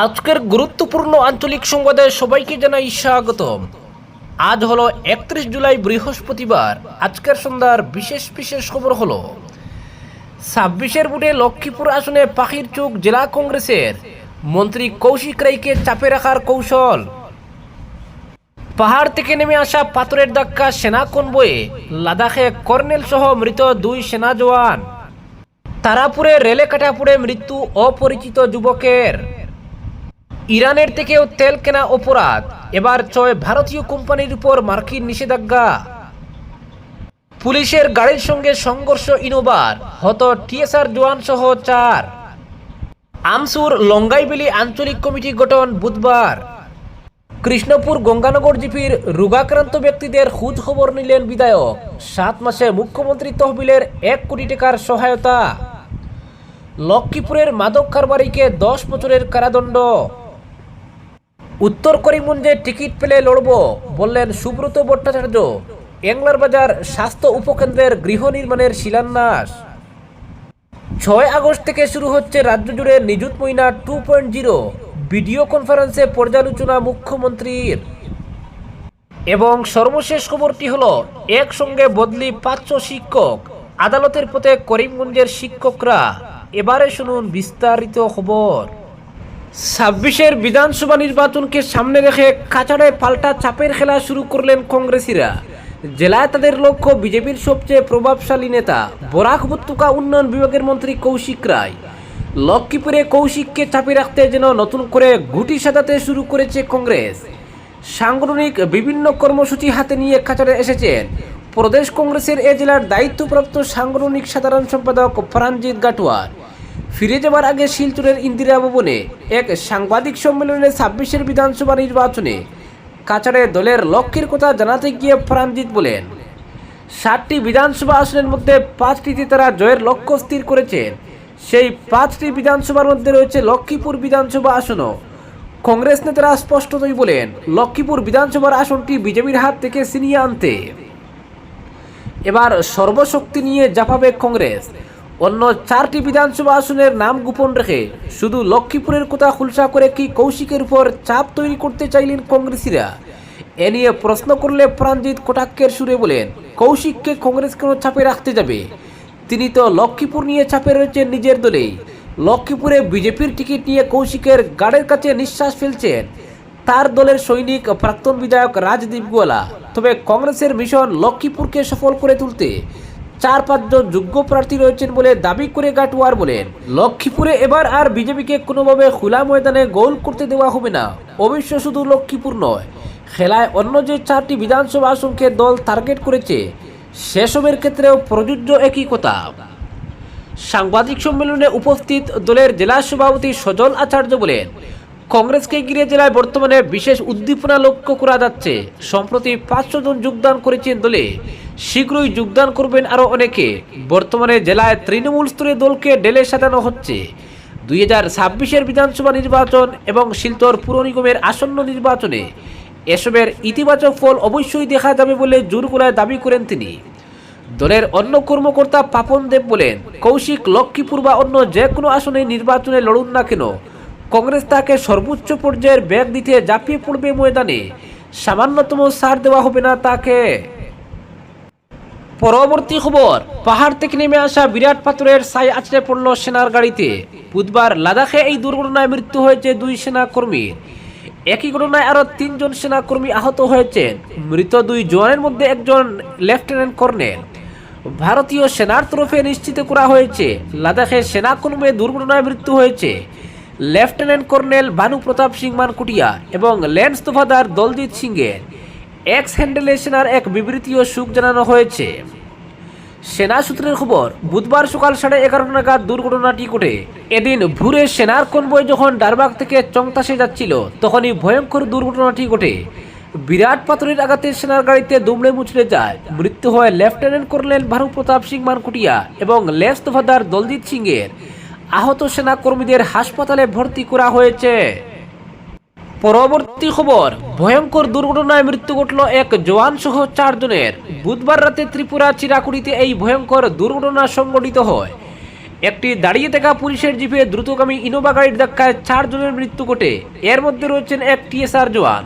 আজকের গুরুত্বপূর্ণ আঞ্চলিক সংবাদে সবাইকে জানাই স্বাগতম। আজ হলো একত্রিশ জুলাই বৃহস্পতিবার। আজকের সন্ধ্যার বিশেষ বিশেষ খবর হলো, ছাব্বিশের বুটে লক্ষ্মীপুর আসনে পাখির চোখ জেলা কংগ্রেসের। মন্ত্রী কৌশিক রায়কে চাপে রাখার কৌশল। পাহাড় থেকে নেমে আসা পাথরের ধাক্কা সেনা কনবয়ে লাদাখে কর্নেল সহ মৃত দুই সেনা জওয়ান। তারাপুরে রেলে কাটা পুড়ে মৃত্যু অপরিচিত যুবকের। ইরানের থেকেও তেল কেনা অপরাধ। এবার চয় ভারতীয় কোম্পানির উপর মার্কিন নিষেধাজ্ঞা। পুলিশের গাড়ির সঙ্গে সংঘর্ষ ইনোভার হত টিএসআর জওয়ান সহ চার। আমসুর লঙ্গাইবিলি আঞ্চলিক কমিটি গঠন বুধবার। কৃষ্ণপুর গঙ্গানগর জিপির রোগাক্রান্ত ব্যক্তিদের খোঁজ খবর নিলেন বিধায়ক। সাত মাসে মুখ্যমন্ত্রী তহবিলের এক কোটি টাকার সহায়তা। লক্ষ্মীপুরের মাদক কারবারিকে দশ বছরের কারাদণ্ড। উত্তর করিমগঞ্জে টিকিট পেলে লড়ব, বললেন সুব্রত ভট্টাচার্য। এংলার বাজার স্বাস্থ্য উপকেন্দ্রের গৃহ নির্মাণের শিলান্যাস। ছয় আগস্ট থেকে শুরু হচ্ছে রাজ্য জুড়ে নিযুত মহিনা টু পয়েন্ট জিরো ভিডিও কনফারেন্সে পর্যালোচনা মুখ্যমন্ত্রীর। এবং সর্বশেষ খবরটি হল, একসঙ্গে বদলি পাঁচশো শিক্ষক, আদালতের পথে করিমগঞ্জের শিক্ষকরা। এবারে শুনুন বিস্তারিত খবর। ছাব্বিশের বিধানসভা নির্বাচনকে সামনে রেখে কাছাড়ায় পাল্টা চাপের খেলা শুরু করলেন কংগ্রেসিরা। জেলায় তাদের লক্ষ্য বিজেপির সবচেয়ে প্রভাবশালী নেতা বরাক উপত্যকা উন্নয়ন বিভাগের মন্ত্রী কৌশিক রায়। লক্ষ্মীপুরে কৌশিককে চাপে রাখতে যেন নতুন করে গুটি সাজাতে শুরু করেছে কংগ্রেস। সাংগঠনিক বিভিন্ন কর্মসূচি হাতে নিয়ে কাছাড়ে এসেছেন। প্রদেশ কংগ্রেসের এ জেলার দায়িত্বপ্রাপ্ত সাংগঠনিক সাধারণ সম্পাদক ফরানজিৎ গাটোয়ার ফিরে যাবার আগে শিলচরের ইন্দিরা ভবনে এক সাংবাদিক সম্মেলনে ছাব্বিশের বিধানসভা নির্বাচনে কাছাড়ে দলের লক্ষ্যের কথা জানাতে গিয়ে ফরানজিৎ বলেন, ষাটটি বিধানসভা আসনের মধ্যে পাঁচটিতে তারা জয়ের লক্ষ্য স্থির করেছেন সেই পাঁচটি বিধানসভার মধ্যে রয়েছে লক্ষ্মীপুর বিধানসভা আসনও। কংগ্রেস নেতারা স্পষ্টতই বলেন, লক্ষ্মীপুর বিধানসভার আসনটি বিজেপির হাত থেকে ছিনিয়ে আনতে। এবার সর্বশক্তি নিয়ে জাপাবে কংগ্রেস। অন্য চারটি বিধানসভা আসনের নাম গোপন রেখে শুধু লক্ষ্মীপুরের কথা খুলসা করে কি কৌশিকের উপর চাপ তৈরি করতে চাইলেন কংগ্রেসিরা? এ নিয়ে প্রশ্ন করলে প্রাণজিৎ কটাক্ষের সুরে বলেন, কৌশিককে কংগ্রেস কেন চাপে রাখতে যাবে? তিনি তো লক্ষ্মীপুর নিয়ে চাপে রয়েছেন নিজের দলেই। লক্ষ্মীপুরে বিজেপির টিকিট নিয়ে কৌশিকের গাড়ের কাছে নিঃশ্বাস ফেলছেন তার দলের সৈনিক প্রাক্তন বিধায়ক রাজদীপ গোয়ালা। তবে কংগ্রেসের মিশন লক্ষ্মীপুরকে সফল করে তুলতে চার পাঁচজন যোগ্য প্রার্থী রয়েছেন বলে দাবি করে গাটুয়ার বলেন। লক্ষ্মীপুরে এবার আর বিজেপিকে কোনোভাবে খোলা ময়দানে গোল করতে দেওয়া হবে না। অবশ্য শুধু লক্ষ্মীপুর নয়, খেলায় অন্য যে চারটি বিধানসভা আসনকে দল টার্গেট করেছে, সেসবের ক্ষেত্রেও প্রযোজ্য একই কথা। সাংবাদিক সম্মেলনে উপস্থিত দলের জেলা সভাপতি সজল আচার্য বলেন, কংগ্রেসকে ঘিরে জেলায় বর্তমানে বিশেষ উদ্দীপনা লক্ষ্য করা যাচ্ছে। সম্প্রতি পাঁচশো জন যোগদান করেছেন দলে। শীঘ্রই যোগদান করবেন আরও অনেকে। বর্তমানে জেলায় তৃণমূল স্তরে দলকে ডেলে সাজানো হচ্ছে। দুই হাজার ছাব্বিশের বিধানসভা নির্বাচন এবং শিলচর পুর নিগমের আসন্ন নির্বাচনে এসবের ইতিবাচক ফল অবশ্যই দেখা যাবে বলে জোর দাবি করেন তিনি। দলের অন্য কর্মকর্তা পাপন দেব বলেন, কৌশিক, লক্ষ্মীপুর বা অন্য যে কোনো আসনে নির্বাচনে লড়ুন না কেন। কংগ্রেস তাকে সর্বোচ্চ পর্যায়ের ব্যাগ দিতে ঝাঁপিয়ে পড়বে ময়দানে। সামান্যতম সার দেওয়া হবে না তাকে। পরবর্তী খবর, পাহাড় থেকে নেমে আসা বিরাট পাথরের ছাই আছড়ে পড়ল সেনার গাড়িতে। বুধবার লাদাখে এই দুর্ঘটনায় মৃত্যু হয়েছে দুই সেনা কর্মীর একই ঘটনায় আরও তিনজন সেনাকর্মী আহত হয়েছেন। মৃত দুই জওয়ানের মধ্যে একজন লেফটেন্যান্ট কর্নেল। ভারতীয় সেনার তরফে নিশ্চিত করা হয়েছে, লাদাখে সেনাকর্মী দুর্ঘটনায় মৃত্যু হয়েছে। লেফটেন্যান্ট কর্নেল ভানু প্রতাপ সিং মানকুটিয়া এবং ল্যান্স দলজিৎ সিংয়ের। এক্স হ্যান্ডেলে সেনার এক বিবৃতিও সুখ জানানো হয়েছে। সেনা সূত্রের খবর, বুধবার সকাল সাড়ে এগারোটা নাগাদ দুর্ঘটনাটি ঘটে। এদিন ভোরে সেনার কনবয় যখন ডারবাগ থেকে চংতাসে যাচ্ছিল, তখনই ভয়ঙ্কর দুর্ঘটনাটি ঘটে। বিরাট পাথরের আঘাতে সেনার গাড়িতে দুমড়ে মুচড়ে যায়। মৃত্যু হয় লেফটেন্যান্ট কর্নেল ভানু প্রতাপ সিং মানকুটিয়া এবং লেস তোফাদার দলজিৎ সিংয়ের। আহত সেনা কর্মীদের হাসপাতালে ভর্তি করা হয়েছে। পরবর্তী খবর, ভয়ঙ্কর দুর্ঘটনায় মৃত্যু ঘটল এক জওয়ান সহ চারজনের। বুধবার রাতে ত্রিপুরা চিরাকুড়িতে এই ভয়ঙ্কর দুর্ঘটনা সংঘটিত হয়। একটি দাঁড়িয়ে থাকা পুলিশের জিপে দ্রুতগামী ইনোভা গাড়ির ধাক্কায় চারজনের মৃত্যু ঘটে। এর মধ্যে রয়েছেন এক টিএসআর জওয়ান।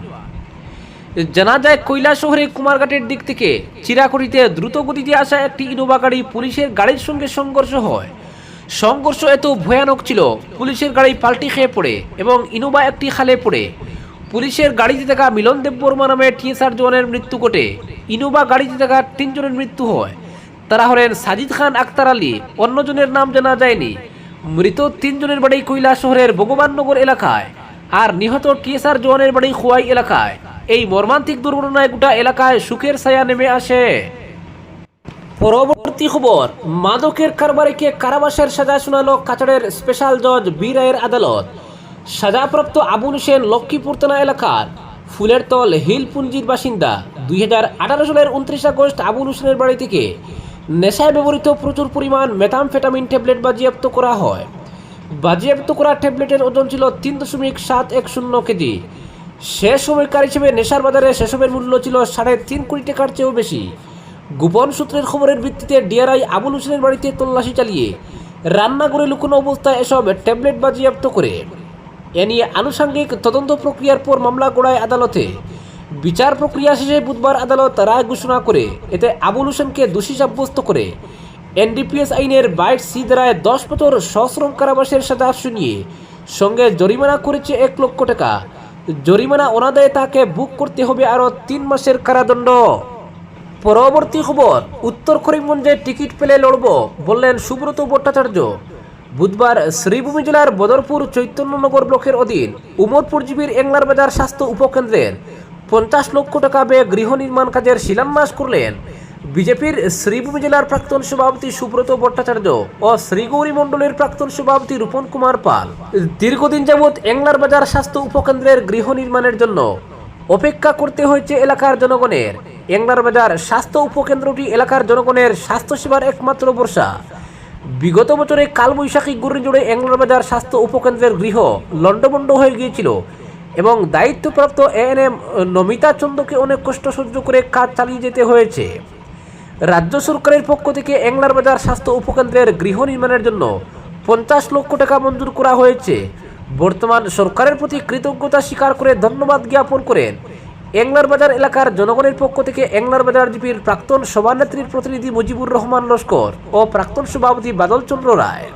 জানা যায় কৈলা শহরে কুমারঘাটের দিক থেকে চিরাকুড়িতে দ্রুত গতিতে আসা একটি ইনোভা গাড়ি পুলিশের গাড়ির সঙ্গে সংঘর্ষ হয়। সংঘর্ষ এত ভয়ানক ছিল, পুলিশের গাড়ি পাল্টি খেয়ে পড়ে এবং ইনোভা একটি খালে পড়ে। পুলিশের গাড়িতে থাকা মিলন দেব বর্মা নামে টিএসআর জওয়ানের মৃত্যু ঘটে। ইনোভা গাড়িতে থাকা তিনজনের মৃত্যু হয়। তারা হলেন সাজিদ খান আক্তার আলী। অন্যজনের নাম জানা যায়নি। মৃত তিনজনের বাড়ি কৈলা শহরের ভগবাননগর এলাকায়। আর নিহত টিএসআর জওয়ানের বাড়ি খোয়াই এলাকায়। এই মর্মান্তিক দুর্ঘটনায় গোটা এলাকায় সুখের ছায়া নেমে আসে। পরবর্তী খবর, মাদকের কারবারিকে কারাবাসের সাজা শোনালো কাছাড়ের স্পেশাল জজ বি রায়ের আদালত। সাজাপ্রাপ্ত আবুল হোসেন লক্ষ্মীপুর থানা এলাকার ফুলের তল হিলপুঞ্জির বাসিন্দা দুই হাজার আঠারো সালের উনত্রিশ আগস্ট আবুল হোসেনের বাড়ি থেকে নেশায় ব্যবহৃত প্রচুর পরিমাণ মেথামফেটামিন ট্যাবলেট বাজেয়াপ্ত করা হয়। বাজেয়াপ্ত করা ট্যাবলেটের ওজন ছিল তিন দশমিক সাত এক শূন্য কেজি। সে সময়কার হিসেবে নেশার বাজারে সেসবের মূল্য ছিল সাড়ে তিন কোটি টাকার চেয়েও বেশি। গোপন সূত্রের খবরের ভিত্তিতে ডিআরআই আবুল হোসেনের বাড়িতে তল্লাশি চালিয়ে রান্নাঘরে লুকোনো অবস্থায় এসব ট্যাবলেট বাজেয়াপ্ত করে। এ নিয়ে আনুষঙ্গিক তদন্ত প্রক্রিয়ার পর মামলা গড়ায় আদালতে। বিচার প্রক্রিয়া শেষে বুধবার আদালত রায় ঘোষণা করে, এতে আবুল হোসেনকে দোষী সাব্যস্ত করে। এনডিপিএস আইনের বাইট সি ধারায় দশ বছর সশ্রম কারাবাসের সাজা শুনিয়ে সঙ্গে জরিমানা করেছে এক লক্ষ টাকা। জরিমানা অনাদায়ে তাকে বুক করতে হবে আরও তিন মাসের কারাদণ্ড। পরবর্তী খবর, উত্তর করিমগঞ্জে টিকিট পেলে লড়ব বললেন সুব্রত ভট্টাচার্য। বুধবার শ্রীভূমি জেলার বদরপুর চৈতন্যনগর ব্লকের অধীন উমরপুর জীবীর এংলার বাজার স্বাস্থ্য উপকেন্দ্রের পঞ্চাশ লক্ষ টাকা ব্যয়ে গৃহ নির্মাণ কাজের শিলান্যাস করলেন বিজেপির শ্রীভূমি জেলার প্রাক্তন সভাপতি সুব্রত ভট্টাচার্য ও শ্রীগৌরী মণ্ডলের প্রাক্তন সভাপতি রূপন কুমার পাল। দীর্ঘদিন যাবৎ এংলার বাজার স্বাস্থ্য উপকেন্দ্রের গৃহ নির্মাণের জন্য অপেক্ষা করতে হয়েছে এলাকার জনগণের। এংলার বাজার স্বাস্থ্য উপকেন্দ্রটি এলাকার জনগণের স্বাস্থ্যসেবার একমাত্র ভরসা বিগত বছরে কালবৈশাখী ঘূর্ণিঝড়ে বাজার স্বাস্থ্য উপকেন্দ্রের গৃহ লণ্ডভণ্ড হয়ে গিয়েছিল এবং দায়িত্বপ্রাপ্ত এএনএম নমিতা চন্দ্রকে অনেক কষ্ট সহ্য করে কাজ চালিয়ে যেতে হয়েছে। রাজ্য সরকারের পক্ষ থেকে বাজার স্বাস্থ্য উপকেন্দ্রের গৃহ নির্মাণের জন্য পঞ্চাশ লক্ষ টাকা মঞ্জুর করা হয়েছে। বর্তমান সরকারের প্রতি কৃতজ্ঞতা স্বীকার করে ধন্যবাদ জ্ঞাপন করেন এংলার বাজার এলাকার জনগণের পক্ষ থেকে এংলার বাজার জিপির প্রাক্তন সভানেত্রীর প্রতিনিধি মুজিবুর রহমান লস্কর ও প্রাক্তন সভাপতি বাদল চন্দ্র রায়।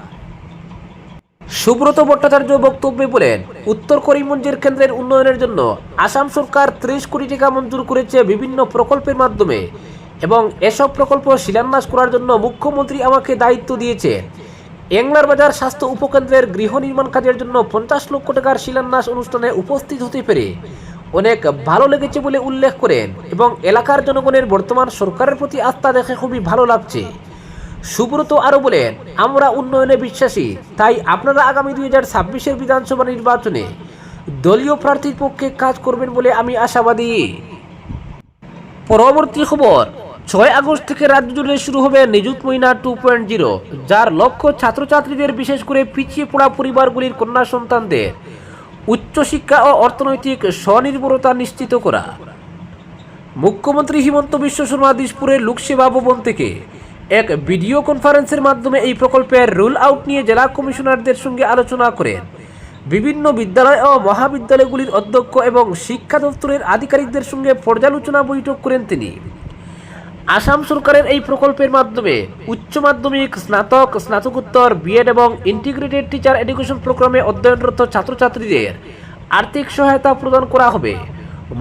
সুব্রত ভট্টাচার্য বক্তব্যে বলেন, উত্তর করিমগঞ্জের কেন্দ্রের উন্নয়নের জন্য আসাম সরকার ত্রিশ কোটি টাকা মঞ্জুর করেছে বিভিন্ন প্রকল্পের মাধ্যমে এবং এসব প্রকল্প শিলান্যাস করার জন্য মুখ্যমন্ত্রী আমাকে দায়িত্ব দিয়েছে। এংলার বাজার স্বাস্থ্য উপকেন্দ্রের গৃহ নির্মাণ কাজের জন্য পঞ্চাশ লক্ষ টাকার শিলান্যাস অনুষ্ঠানে উপস্থিত হতে পেরে অনেক ভালো লেগেছে বলে উল্লেখ করেন এবং এলাকার জনগণের বর্তমান সরকারের প্রতি আস্থা দেখে খুবই ভালো লাগছে। সুব্রত আরও বলেন, আমরা উন্নয়নে বিশ্বাসী, তাই আপনারা আগামী দুই হাজার ছাব্বিশের বিধানসভা নির্বাচনে দলীয় প্রার্থীর পক্ষে কাজ করবেন বলে আমি আশাবাদী। পরবর্তী খবর, ছয় আগস্ট থেকে রাজ্য জুড়ে শুরু হবে নিযুত মহিনা টু পয়েন্ট জিরো যার লক্ষ্য ছাত্রছাত্রীদের বিশেষ করে পিছিয়ে পড়া পরিবারগুলির কন্যা সন্তানদের উচ্চশিক্ষা ও অর্থনৈতিক স্বনির্ভরতা নিশ্চিত করা। মুখ্যমন্ত্রী হিমন্ত বিশ্ব শর্মা দিসপুরের লোকসেবা ভবন থেকে এক ভিডিও কনফারেন্সের মাধ্যমে এই প্রকল্পের রুল আউট নিয়ে জেলা কমিশনারদের সঙ্গে আলোচনা করেন। বিভিন্ন বিদ্যালয় ও মহাবিদ্যালয়গুলির অধ্যক্ষ এবং শিক্ষা দপ্তরের আধিকারিকদের সঙ্গে পর্যালোচনা বৈঠক করেন তিনি। আসাম সরকারের এই প্রকল্পের মাধ্যমে উচ্চ মাধ্যমিক, স্নাতক, স্নাতকোত্তর বিএড এবং ইন্টিগ্রেটেড টিচার এডুকেশন প্রোগ্রামে অধ্যয়নরত ছাত্রছাত্রীদের আর্থিক সহায়তা প্রদান করা হবে।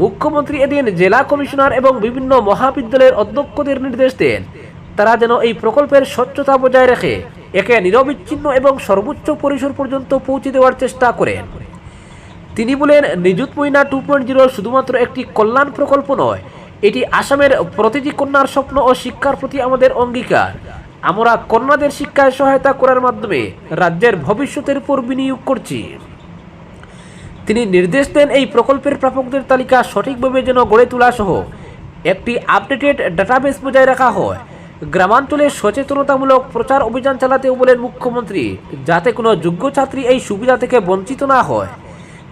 মুখ্যমন্ত্রী এদিন জেলা কমিশনার এবং বিভিন্ন মহাবিদ্যালয়ের অধ্যক্ষদের নির্দেশ দেন। তারা যেন এই প্রকল্পের স্বচ্ছতা বজায় রেখে একে নিরবিচ্ছিন্ন এবং সর্বোচ্চ পরিসর পর্যন্ত পৌঁছে দেওয়ার চেষ্টা করেন। তিনি বলেন, নিযুত মহিনা টু পয়েন্ট জিরো শুধুমাত্র একটি কল্যাণ প্রকল্প নয় এটি আসামের প্রতিটি কন্যার স্বপ্ন ও শিক্ষার প্রতি আমাদের অঙ্গীকার। আমরা কন্যাদের শিক্ষায় সহায়তা করার মাধ্যমে রাজ্যের ভবিষ্যতের উপর বিনিয়োগ করছি। তিনি নির্দেশ দেন এই প্রকল্পের প্রাপকদের তালিকা সঠিকভাবে যেন গড়ে তোলা সহ একটি আপডেটেড ডাটাবেস বজায় রাখা হয়। গ্রামাঞ্চলে সচেতনতামূলক প্রচার অভিযান চালাতেও বলেন মুখ্যমন্ত্রী, যাতে কোনো যোগ্য ছাত্রী এই সুবিধা থেকে বঞ্চিত না হয়।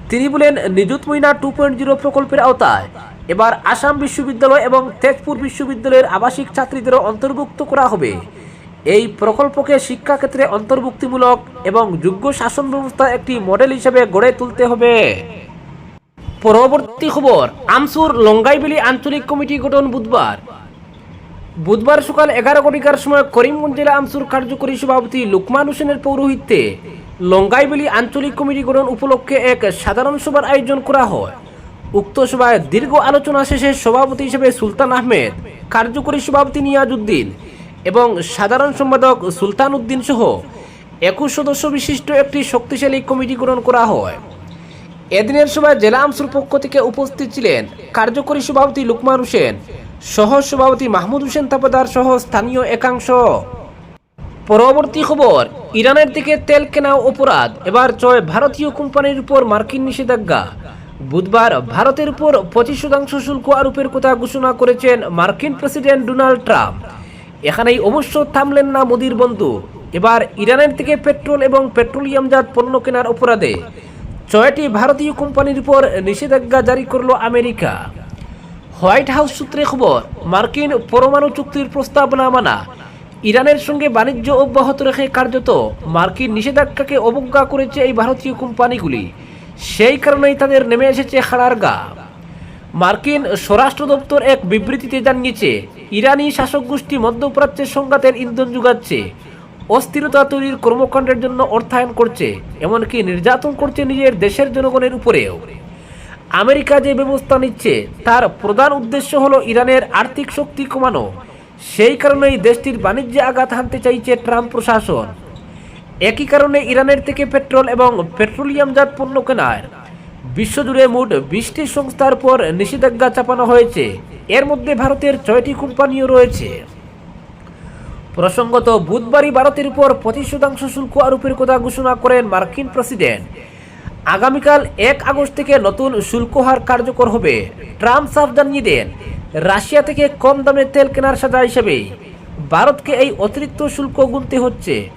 তিনি বলেন, নিযুত মহিনা টু পয়েন্ট জিরো প্রকল্পের আওতায় এবার আসাম বিশ্ববিদ্যালয় এবং তেজপুর বিশ্ববিদ্যালয়ের আবাসিক ছাত্রীদেরও অন্তর্ভুক্ত করা হবে। এই প্রকল্পকে শিক্ষাক্ষেত্রে অন্তর্ভুক্তিমূলক এবং যোগ্য শাসন ব্যবস্থা একটি মডেল হিসেবে গড়ে তুলতে হবে। পরবর্তী খবর, আমসুর লঙ্গাইবিলি আঞ্চলিক কমিটি গঠন বুধবার। বুধবার সকাল এগারো ঘটিকার সময় করিমগঞ্জ জেলা আমসুর কার্যকরী সভাপতি লুকমান হোসেনের পৌরোহিত্যে লঙ্গাইবিলি আঞ্চলিক কমিটি গঠন উপলক্ষে এক সাধারণ সভার আয়োজন করা হয়। উক্ত সভায় দীর্ঘ আলোচনা শেষে সভাপতি হিসেবে সুলতান আহমেদ, কার্যকরী সভাপতি নিয়াজউদ্দিন এবং সাধারণ সম্পাদক সুলতান উদ্দিন সহ একুশ সদস্য বিশিষ্ট একটি শক্তিশালী কমিটি গ্রহণ করা হয়। এদিনের সভায় জেলা আমসুর পক্ষ থেকে উপস্থিত ছিলেন কার্যকরী সভাপতি লুকমান হোসেন, সহ সভাপতি মাহমুদ হোসেন তাপাদার সহ স্থানীয় একাংশ। পরবর্তী খবর, ইরানের দিকে তেল কেনা অপরাধ, এবার চয় ভারতীয় কোম্পানির উপর মার্কিন নিষেধাজ্ঞা। বুধবার ভারতের উপর পঁচিশ শতাংশ শুল্ক আরোপের কথা ঘোষণা করেছেন মার্কিন প্রেসিডেন্ট ডোনাল্ড ট্রাম্প। এখানেই অবশ্য থামলেন না মোদির বন্ধু। এবার ইরানের থেকে পেট্রোল এবং পেট্রোলিয়ামজাত পণ্য কেনার অপরাধে ছয়টি ভারতীয় কোম্পানির উপর নিষেধাজ্ঞা জারি করল আমেরিকা। হোয়াইট হাউস সূত্রে খবর, মার্কিন পরমাণু চুক্তির প্রস্তাব না মানা ইরানের সঙ্গে বাণিজ্য অব্যাহত রেখে কার্যত মার্কিন নিষেধাজ্ঞাকে অবজ্ঞা করেছে এই ভারতীয় কোম্পানিগুলি। সেই কারণেই তাদের নেমে এসেছে হাড়ার গা। মার্কিন স্বরাষ্ট্র দপ্তর এক বিবৃতিতে জানিয়েছে, ইরানি শাসক গোষ্ঠী মধ্যপ্রাচ্যের সংঘাতের ইন্ধন যোগাচ্ছে, অস্থিরতা তৈরির কর্মকাণ্ডের জন্য অর্থায়ন করছে, এমনকি নির্যাতন করছে নিজের দেশের জনগণের উপরেও। আমেরিকা যে ব্যবস্থা নিচ্ছে, তার প্রধান উদ্দেশ্য হলো ইরানের আর্থিক শক্তি কমানো। সেই কারণেই দেশটির বাণিজ্যে আঘাত হানতে চাইছে ট্রাম্প প্রশাসন। একই কারণে ইরানের থেকে পেট্রোল এবং পেট্রোলিয়ামজাত পণ্য কেনার। বিশ্বজুড়ে মোট বিশটি সংস্থার পর নিষেধাজ্ঞা চাপানো হয়েছে। এর মধ্যে ভারতের ছয়টি কোম্পানিও রয়েছে। প্রসঙ্গত, বুধবারই ভারতের উপর পঁচিশ শতাংশ শুল্ক আরোপের কথা ঘোষণা করেন মার্কিন প্রেসিডেন্ট। আগামীকাল এক আগস্ট থেকে নতুন শুল্ক হার কার্যকর হবে। ট্রাম্প সাফ জানিয়ে দেন রাশিয়া থেকে কম দামে তেল কেনার সাজা হিসেবে। ভারতকে এই অতিরিক্ত শুল্ক গুনতে হচ্ছে।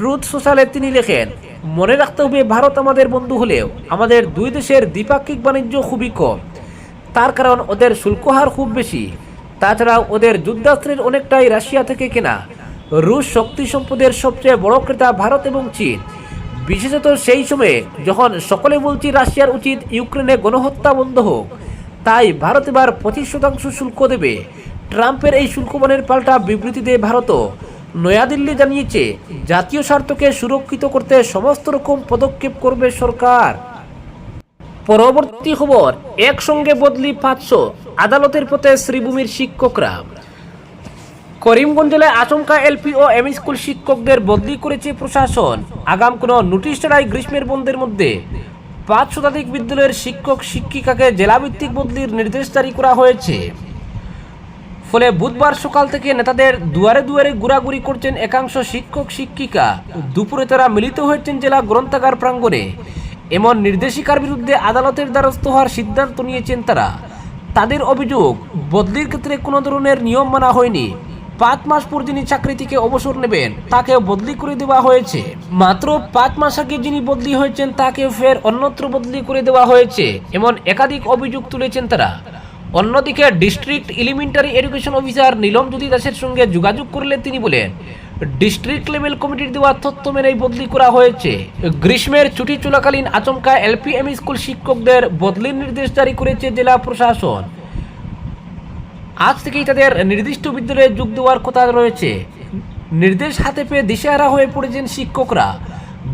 ট্রুথ সোশ্যালে তিনি লেখেন, মনে রাখতে হবে ভারত আমাদের বন্ধু হলেও আমাদের দুই দেশের দ্বিপাক্ষিক বাণিজ্য খুবই কম। তার কারণ ওদের শুল্ক হার খুব বেশি। তাছাড়া ওদের যুদ্ধাস্ত্রের অনেকটাই রাশিয়া থেকে কেনা। রুশ শক্তি সম্পদের সবচেয়ে বড় ক্রেতা ভারত এবং চীন। বিশেষত সেই সময়ে যখন সকলে বলছি রাশিয়ার উচিত ইউক্রেনে গণহত্যা বন্ধ হোক, তাই ভারত এবার পঁচিশ শতাংশ শুল্ক দেবে। ট্রাম্পের এই শুল্কমানের পাল্টা বিবৃতি দেয় ভারতও নয়াদিল্লি জানিয়েছে, জাতীয় স্বার্থকে সুরক্ষিত করতে সমস্ত রকম পদক্ষেপ করবে সরকার। পরবর্তী খবর, একসঙ্গে বদলি পাঁচশো আদালতের পথে শ্রীভূমির শিক্ষকরা। করিমগঞ্জ জেলায় আচমকা এলপি ও এম স্কুল শিক্ষকদের বদলি করেছে প্রশাসন। আগাম কোনো নোটিশ ছাড়াই গ্রীষ্মের বন্ধের মধ্যে। পাঁচ শতাধিক বিদ্যালয়ের শিক্ষক শিক্ষিকাকে জেলাভিত্তিক বদলির নির্দেশ জারি করা হয়েছে। ফলে বুধবার সকাল থেকে নেতাদের দুয়ারে দুয়ারে ঘোরাঘুরি করছেন একাংশ শিক্ষক, শিক্ষিকা। দুপুরে তারা মিলিত হয়েছেন জেলা গ্রন্থাগার প্রাঙ্গণে। এমন নির্দেশিকার বিরুদ্ধে আদালতের দ্বারস্থ হওয়ার সিদ্ধান্ত নিয়েছেন তারা। তাদের অভিযোগ, বদলির ক্ষেত্রে কোনো ধরনের নিয়ম মানা হয়নি। পাঁচ মাস পর যিনি চাকরি থেকে অবসর নেবেন তাকে বদলি করে দেওয়া হয়েছে। মাত্র পাঁচ মাস আগে যিনি বদলি হয়েছেন তাকে ফের অন্যত্র বদলি করে দেওয়া হয়েছে। এমন একাধিক অভিযোগ তুলেছেন তারা। অন্যদিকে district elementary education officer Nilam Jyoti দাসের সঙ্গে যোগাযোগ করলে তিনি বলেন, ডিস্ট্রিক্ট লেভেল কমিটির দেওয়া তথ্য মেনেই বদলি করা হয়েছে। গ্রীষ্মের ছুটি চলাকালীন আচমকা এলপিএম স্কুল শিক্ষকদের বদলির নির্দেশ জারি করেছে জেলা প্রশাসন। আজ থেকেই তাদের নির্দিষ্ট বিদ্যালয়ে যোগ দেওয়ার কথা রয়েছে। নির্দেশ হাতে পেয়ে দিশেহারা হয়ে পড়েছেন শিক্ষকরা।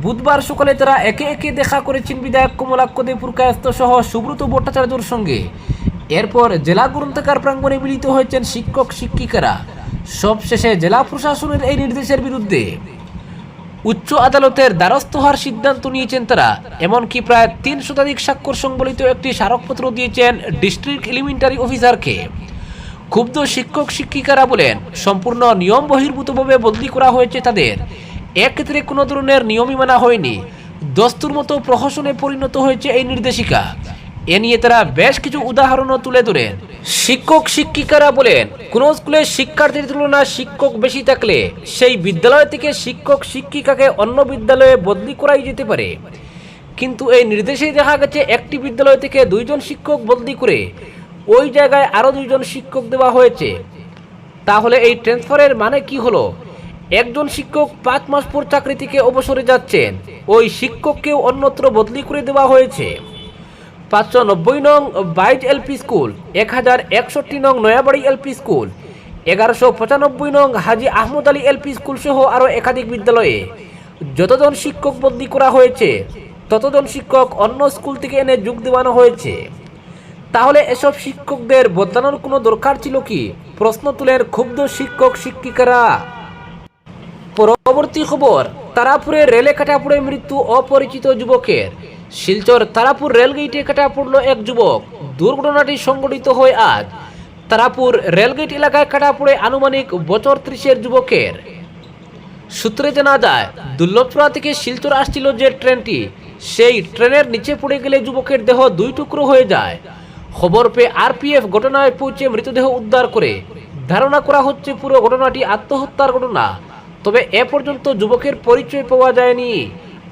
বুধবার সকালে তারা একে একে দেখা করেছেন বিধায়ক কমলাক্ষ দে পুরকায়স্ত সহ সুব্রত ভট্টাচার্যর সঙ্গে। এরপর জেলা গ্রন্থাগার প্রাঙ্গণে মিলিত হয়েছেন শিক্ষক, শিক্ষিকারা। সবশেষে জেলা প্রশাসনের এই নির্দেশের বিরুদ্ধে। উচ্চ আদালতের দ্বারস্থ হওয়ার সিদ্ধান্ত নিয়েছেন তারা। এমনকি প্রায় তিন শতাধিক স্বাক্ষর সংবলিত একটি স্মারকপত্র দিয়েছেন ডিস্ট্রিক্ট এলিমেন্টারি অফিসারকে। ক্ষুব্ধ শিক্ষক, শিক্ষিকারা বলেন, সম্পূর্ণ নিয়ম বহির্ভূতভাবে বদলি করা হয়েছে তাদের। এক্ষেত্রে কোনো ধরনের নিয়মই মানা হয়নি। দস্তুর মতো প্রহসনে পরিণত হয়েছে এই নির্দেশিকা। এ নিয়ে তারা বেশ কিছু উদাহরণও তুলে ধরেন। শিক্ষক শিক্ষিকারা বলেন, কোন স্কুলে শিক্ষার্থীর তুলনায় শিক্ষক বেশি থাকলে সেই বিদ্যালয় থেকে শিক্ষক শিক্ষিকাকে অন্য বিদ্যালয়ে বদলি করাই যেতে পারে। কিন্তু এই নির্দেশে দেখা গেছে একটি বিদ্যালয় থেকে দুইজন শিক্ষক বদলি করে ওই জায়গায় আরও দুইজন শিক্ষক দেওয়া হয়েছে। তাহলে এই ট্রান্সফারের মানে কি হলো? একজন শিক্ষক পাঁচ মাস পর চাকরি থেকে অবসরে যাচ্ছেন, ওই শিক্ষককেও অন্যত্র বদলি করে দেওয়া হয়েছে। পাঁচশো নব্বই নং বাইট এলপি স্কুল, এক হাজার একষট্টি নং নয়াবাড়ি এলপি স্কুল, এগারোশো পঁচানব্বই নং হাজি আহমদ আলী এলপি স্কুল সহ আরও একাধিক বিদ্যালয়ে। যতজন শিক্ষক বদলি করা হয়েছে, ততজন শিক্ষক অন্য স্কুল থেকে এনে যোগ দেওয়ানো হয়েছে। তাহলে এসব শিক্ষকদের বদলানোর কোনো দরকার ছিল কি? প্রশ্ন তুলেন ক্ষুব্ধ শিক্ষক শিক্ষিকারা। পরবর্তী খবর, তারাপুরে রেলে কাটা পড়ে মৃত্যু অপরিচিত যুবকের। শিলচর তারাপুর রেলগেটে কাটা পড়ল এক যুবক। দুর্ঘটনাটি সংঘটিত হয় আজ। তারাপুর রেলগেট এলাকায় কাটা পড়ে আনুমানিক বছর ত্রিশের যুবকের। সূত্রে জানা যায়, দুর্লভপুরা থেকে শিলচর আসছিল যে ট্রেনটি, সেই ট্রেনের নিচে পড়ে গেলে যুবকের দেহ দুই টুকরো হয়ে যায়। খবর পেয়ে আরপিএফ ঘটনায় পৌঁছে মৃতদেহ উদ্ধার করে ধারণা করা হচ্ছে পুরো ঘটনাটি আত্মহত্যার ঘটনা। তবে এ পর্যন্ত যুবকের পরিচয় পাওয়া যায়নি।